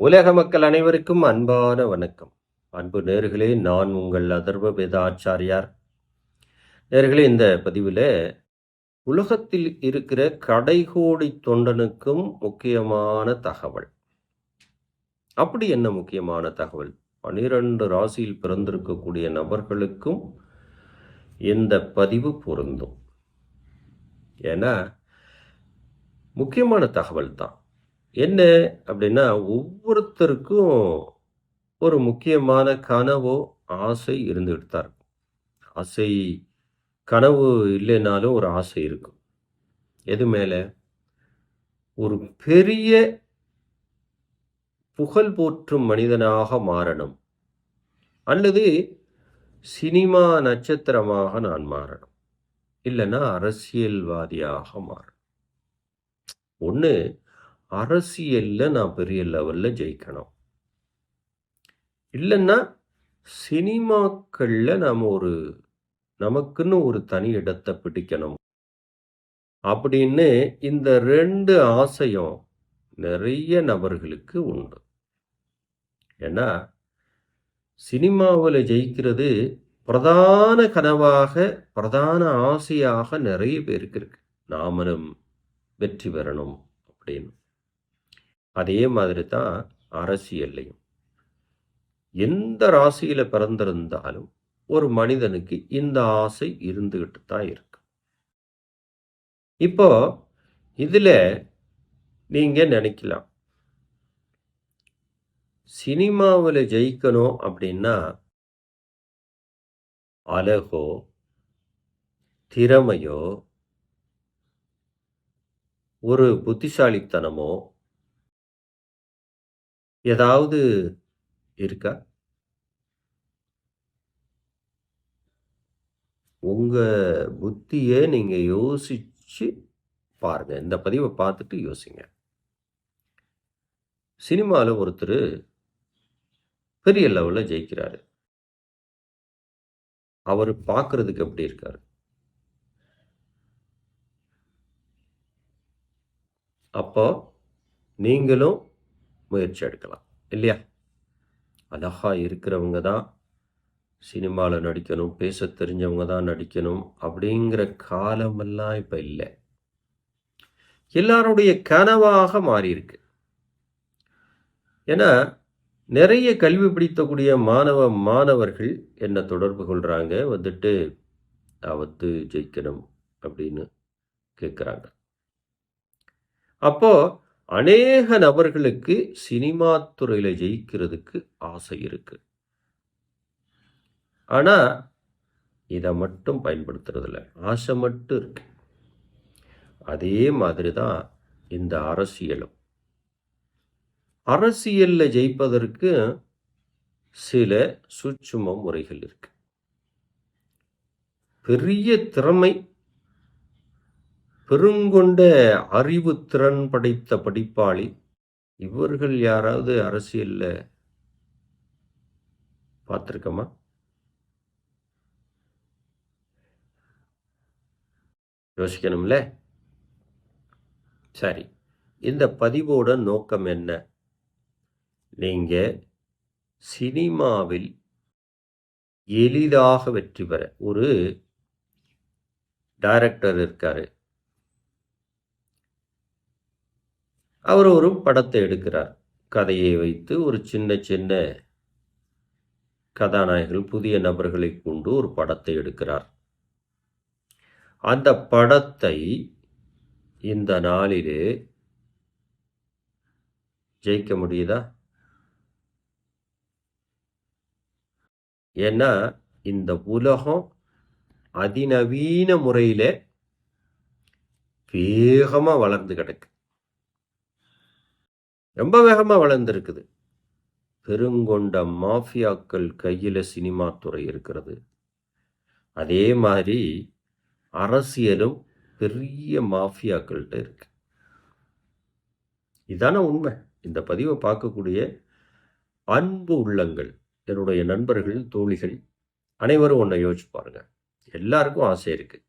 உலக மக்கள் அனைவருக்கும் அன்பான வணக்கம். அன்பு நேர்களே நான் உங்கள் அதர்வ வேதாச்சாரியார். நேர்களே இந்த பதிவில் உலகத்தில் இருக்கிற கடைகோடி தொண்டனுக்கும் முக்கியமான தகவல். அப்படி என்ன முக்கியமான தகவல்? பனிரெண்டு ராசியில் பிறந்திருக்கக்கூடிய நபர்களுக்கும் இந்த பதிவு பொருந்தும். ஏன்னா முக்கியமான தகவல் தான் என்ன அப்படின்னா ஒவ்வொருத்தருக்கும் ஒரு முக்கியமான கனவோ ஆசை இருந்துகிட்டு தான் இருக்கும். ஆசை கனவு இல்லைனாலும் ஒரு ஆசை இருக்கும். எது மேலே? ஒரு பெரிய புகழ் போற்றும் மனிதனாக மாறணும். அல்லது சினிமா நட்சத்திரமாக நான் மாறணும். இல்லைன்னா அரசியல்வாதியாக மாறணும். ஒன்று அரசியலில் நான் பெரிய லெவலில் ஜெயிக்கணும். இல்லைன்னா சினிமாக்களில் நாம் ஒரு நமக்குன்னு ஒரு தனி இடத்தை பிடிக்கணும். அப்படின்னு இந்த ரெண்டு ஆசையும் நிறைய நபர்களுக்கு உண்டு. ஏன்னா சினிமாவில் ஜெயிக்கிறது பிரதான கனவாக பிரதான ஆசையாக நிறைய பேருக்கு இருக்கு. நாமளும் வெற்றி பெறணும் அப்படின்னு. அதே மாதிரி தான் அரசியல்லையும். எந்த ராசியில் பிறந்திருந்தாலும் ஒரு மனிதனுக்கு இந்த ஆசை இருந்துகிட்டு தான் இருக்கு. இப்போ இதில் நீங்கள் நினைக்கலாம். சினிமாவில் ஜெயிக்கணும் அப்படின்னா அழகோ திறமையோ ஒரு புத்திசாலித்தனமோ ஏதாவது இருக்கா? உங்கள் புத்தியை நீங்கள் யோசித்து பாருங்கள் இந்த பதிவை பார்த்துட்டு யோசிங்க. சினிமாவில் ஒருத்தர் பெரிய லெவலில் ஜெயிக்கிறாரு. அவர் பார்க்குறதுக்கு எப்படி இருக்கார்? அப்போ நீங்களும் முயற்சி எடுக்கலாம் இல்லையா? அழகாக இருக்கிறவங்க தான் சினிமாவில் நடிக்கணும் பேச தெரிஞ்சவங்க தான் நடிக்கணும் அப்படிங்கிற காலமெல்லாம் இப்போ இல்லை. எல்லாருடைய கனவாக மாறியிருக்கு. ஏன்னா நிறைய கல்வி பிடித்தக்கூடிய மாணவ மாணவர்கள் என்னை தொடர்பு கொள்கிறாங்க வந்துட்டு அவத்து ஜெயிக்கணும் அப்படின்னு கேட்குறாங்க அப்போது அநேக நபர்களுக்கு சினிமா துறையில் ஜெயிக்கிறதுக்கு ஆசை இருக்கு. ஆனால் இதை மட்டும் பயன்படுத்துறதில்ல. ஆசை மட்டும் இருக்கு. அதே மாதிரி தான் இந்த அரசியலும். அரசியலில் ஜெயிப்பதற்கு சில சூட்சும முறைகள் இருக்கு. பெரிய திறமை பெருங்கொண்ட அறிவு திறன் படைத்த படிப்பாளி. இவர்கள் யாராவது அரசியலில் பார்த்துருக்கோமா? யோசிக்கணும்ல? சரி. இந்த பதிவோட நோக்கம் என்ன? நீங்க சினிமாவில் எளிதாக வெற்றி பெற. ஒரு டைரக்டர் இருக்காரு. அவர் ஒரு படத்தை எடுக்கிறார். கதையை வைத்து ஒரு சின்ன சின்ன கதாநாயகர்கள் புதிய நபர்களை கொண்டு ஒரு படத்தை எடுக்கிறார். அந்த படத்தை இந்த நாளிலே ஜெயிக்க முடியுதா? ஏன்னா இந்த உலகம் அதிநவீன முறையில் வேகமாக வளர்ந்து கிடக்கு. ரொம்ப வேகமாக வளர்ந்துருக்குது. பெருங்கொண்ட மாஃபியாக்கள் கையில் சினிமா துறை இருக்கிறது. அதே மாதிரி அரசியலும் பெரிய மாஃபியாக்கள்கிட்ட இருக்கு. இதான உண்மை. இந்த பதிவை பார்க்கக்கூடிய அன்பு உள்ளங்கள் என்னுடைய நண்பர்கள் தோழிகள் அனைவரும் ஒன்றை யோசிச்சு பாருங்க. எல்லாருக்கும் ஆசை இருக்குது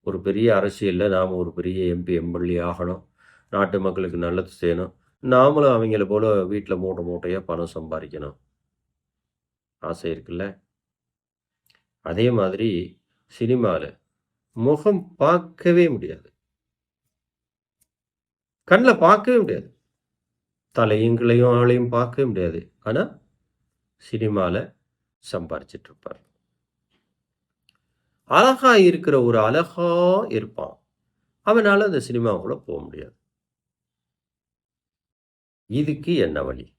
ஒரு பெரிய அரசியலில் நாம் ஒரு பெரிய எம்பி எம்எல்ஏ ஆகணும். நாட்டு மக்களுக்கு நல்லது செய்யணும். நாமளும் அவங்கள போல் வீட்டில் மூட்டை மூட்டையாக பணம் சம்பாதிக்கணும் ஆசை இருக்குல்ல? அதே மாதிரி சினிமாவில் முகம் பார்க்கவே முடியாது. கண்ணில் பார்க்கவே முடியாது. தலையுங்களையும் ஆளையும் பார்க்கவே முடியாது. ஆனால் சினிமாவில் சம்பாரிச்சிட்ருப்பார் இருப்பார். இருக்கிற ஒரு அழகாக இருப்பான். அவனால் அந்த சினிமாவுக்குள்ளே போக முடியாது. இதுக்கு என்ன வழி?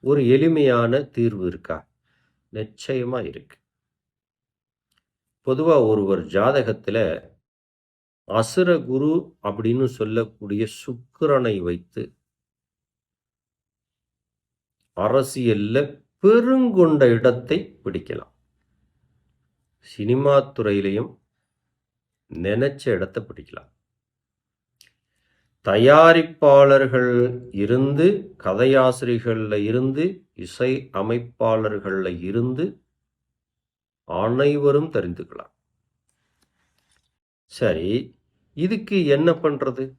ஒரு எளிமையான தீர்வு இருக்கா? நிச்சயமாக இருக்கு. பொதுவாக ஒருவர் ஜாதகத்தில் அசுர குரு அப்படின்னு சொல்லக்கூடிய சுக்கிரனை வைத்து அரசியல்ல பெருங்கொண்ட இடத்தை பிடிக்கலாம். சினிமா துறையிலையும் நினைச்ச இடத்தை பிடிக்கலாம். தயாரிப்பாளர்கள் இருந்து கதையாசிரியர்களில் இருந்து இசை அமைப்பாளர்களில் இருந்து அனைவரும் தெரிந்துக்கலாம். சரி இதுக்கு என்ன பண்ணுறது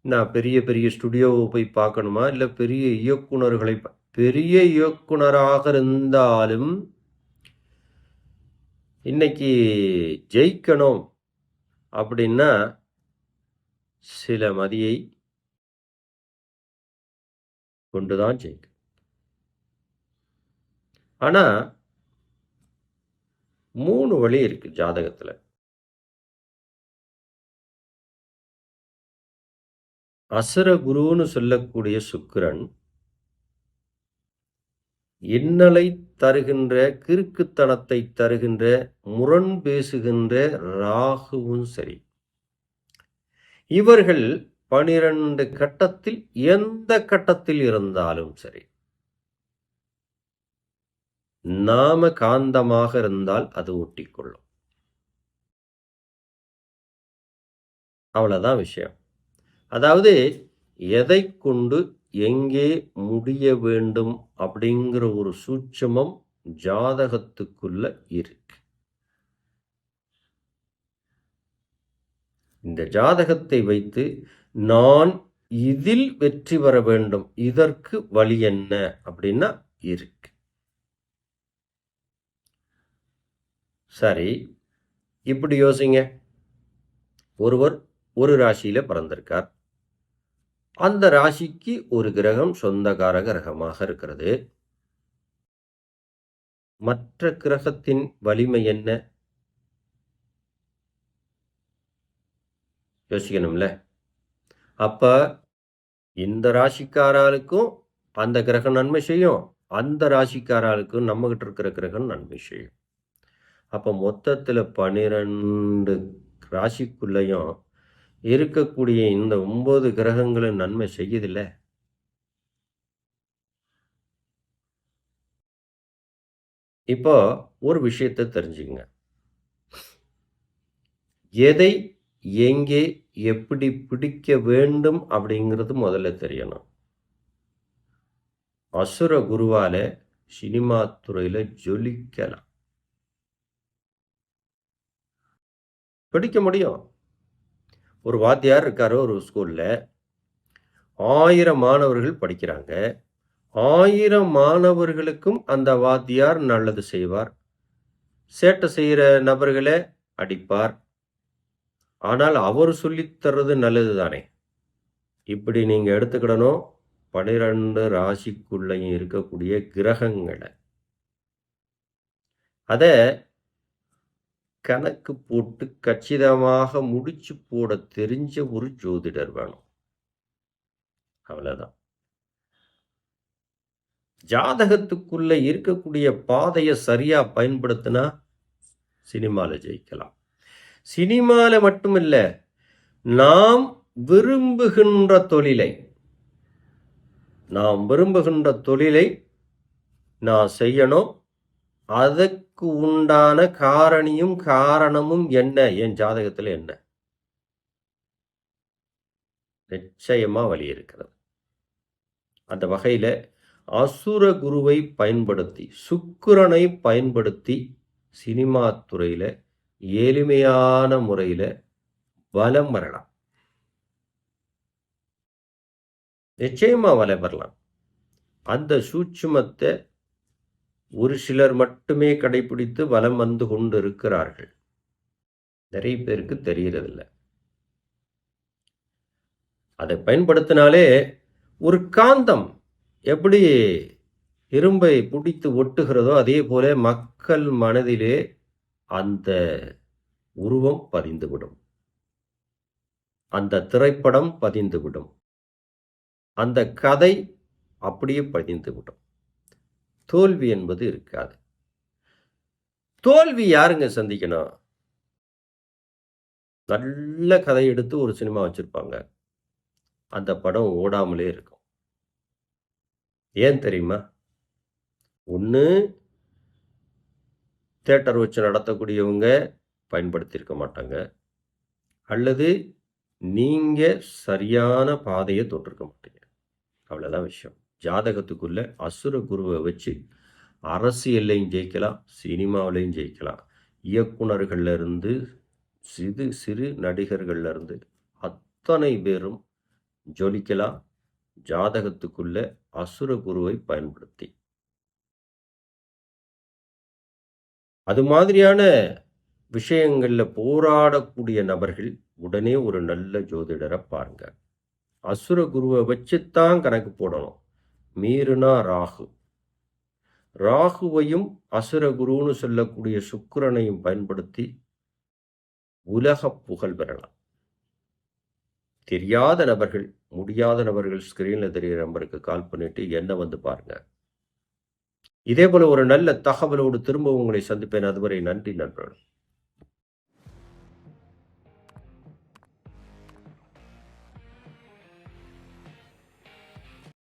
நான் பெரிய பெரிய ஸ்டுடியோவை போய் பார்க்கணுமா? இல்லை பெரிய இயக்குனர்களை பா- பெரிய இயக்குனராக இருந்தாலும் இன்னைக்கு ஜெயிக்கணும் அப்படின்னா சில மதியை கொண்டுதான் ஜெயிக்கும். ஆனா மூணு வழி இருக்கு ஜாதகத்துல. அசுர குருன்னு சொல்லக்கூடிய சுக்கிரன் இன்னலை தருகின்ற கிறுக்குத்தனத்தை தருகின்ற முரண் பேசுகின்ற ராகுவும் சரி. இவர்கள் பனிரெண்டு கட்டத்தில் எந்த கட்டத்தில் இருந்தாலும் சரி நாம காந்தமாக இருந்தால் அது ஒட்டிக்கொள்ளும். அவ்வளவுதான் விஷயம். அதாவது எதை கொண்டு எங்கே முடிய வேண்டும் அப்படிங்கிற ஒரு சூட்சமம் ஜாதகத்துக்குள்ள இரு. இந்த ஜாதகத்தை வைத்து நான் இதில் வெற்றி பெற வேண்டும் இதற்கு வழி என்ன அப்படின்னா இருக்கு. சரி இப்படி யோசிங்க. ஒருவர் ஒரு ராசியில பிறந்திருக்கார். அந்த ராசிக்கு ஒரு கிரகம் சொந்தக்கார கிரகமாக இருக்கிறது. மற்ற கிரகத்தின் வலிமை என்ன? யோசிக்கணும்ல. அப்போ இந்த ராசிக்காராளுக்கும் அந்த கிரகம் நன்மை செய்யும். அந்த ராசிக்காராளுக்கும் நம்மகிட்ட இருக்கிற கிரகம் நன்மை செய்யும். அப்போ மொத்தத்தில் பன்னிரெண்டு ராசிக்குள்ளேயும் இருக்கக்கூடிய இந்த ஒன்பது கிரகங்களும் நன்மை செய்யுதில்ல. இப்போ ஒரு விஷயத்தை தெரிஞ்சுக்கங்க. எதை எங்கே எப்படி பிடிக்க வேண்டும் அப்படிங்கிறது முதல்ல தெரியணும். அசுர குருவால சினிமா துறையில ஜொலிக்கலாம். பிடிக்க முடியும். ஒரு வாத்தியார் இருக்காரு ஒரு ஸ்கூல்ல. ஆயிரம் மாணவர்கள் படிக்கிறாங்க. ஆயிரம் மாணவர்களுக்கும் அந்த வாத்தியார் நல்லது செய்வார். சேட்டை செய்கிற நபர்களை அடிப்பார். ஆனால் அவர் சொல்லித் தர்றது நல்லது தானே இப்படி நீங்கள் எடுத்துக்கிடணும். பனிரெண்டு ராசிக்குள்ளேயும் இருக்கக்கூடிய கிரகங்களை. அதை கணக்கு போட்டு கச்சிதமாக முடிச்சு போட தெரிஞ்ச ஒரு ஜோதிடர் வேணும். அவ்வளோதான் ஜாதகத்துக்குள்ள இருக்கக்கூடிய பாதையை சரியா பயன்படுத்தினா சினிமாவில் ஜெயிக்கலாம். சினிமாவில் மட்டுமில்ல நாம் விரும்புகின்ற தொழிலை நாம் விரும்புகின்ற தொழிலை நான் செய்யணும். அதற்கு உண்டான காரணியும் காரணமும் என்ன? என் ஜாதகத்தில் என்ன? நிச்சயமா வழி இருக்கிறது. அந்த வகையில் அசுர குருவை பயன்படுத்தி சுக்கிரனை பயன்படுத்தி சினிமா துறையில் எளிமையான முறையில வலம் வரலாம். நிச்சயமா வலை வரலாம். அந்த சூட்சுமத்தை ஒரு சிலர் மட்டுமே கடைபிடித்து வலம் வந்து கொண்டு இருக்கிறார்கள் நிறைய பேருக்கு தெரியறதில்ல. அதை பயன்படுத்தினாலே ஒரு காந்தம் எப்படி இரும்பை பிடித்து ஒட்டுகிறதோ அதே போல மக்கள் மனதிலே அந்த உருவம் பதிந்துவிடும். அந்த திரைப்படம் பதிந்துவிடும். அந்த கதை அப்படியே பதிந்துவிடும். தோல்வி என்பது இருக்காது. தோல்வி யாருங்க சந்திக்கணும்? நல்ல கதை எடுத்து ஒரு சினிமா வச்சுருப்பாங்க. அந்த படம் ஓடாமலே இருக்கும். ஏன் தெரியுமா? ஒன்று தேட்டர் வச்சு நடத்தக்கூடியவங்க பயன்படுத்தியிருக்க மாட்டாங்க. அல்லது நீங்கள் சரியான பாதையை தொட்டிருக்க மாட்டீங்க. அவ்வளோதான் விஷயம். ஜாதகத்துக்குள்ளே அசுர குருவை வச்சு அரசியல்லையும் ஜெயிக்கலாம் சினிமாவிலையும் ஜெயிக்கலாம். இயக்குனர்கள்லருந்து சிறு சிறு நடிகர்கள்லேருந்து அத்தனை பேரும் ஜொலிக்கலாம். ஜாதகத்துக்குள்ள அசுர குருவை பயன்படுத்தி அது மாதிரியான விஷயங்களில் போராடக்கூடிய நபர்கள் உடனே ஒரு நல்ல ஜோதிடரை பாருங்க. அசுர குருவை வச்சுத்தான் கணக்கு போடணும். மீறுனா ராகு. ராகுவையும் அசுர குருன்னு சொல்லக்கூடிய சுக்கிரனையும் பயன்படுத்தி உலக புகழ் பெறலாம். தெரியாத நபர்கள் முடியாத நபர்கள் ஸ்க்ரீனில் தெரிகிற நம்பருக்கு கால் பண்ணிட்டு என்ன வந்து பாருங்கள் இதே போல ஒரு நல்ல தகவலோடு திரும்ப உங்களை சந்திப்பேன். அதுவரை நன்றி நண்பர்கள்.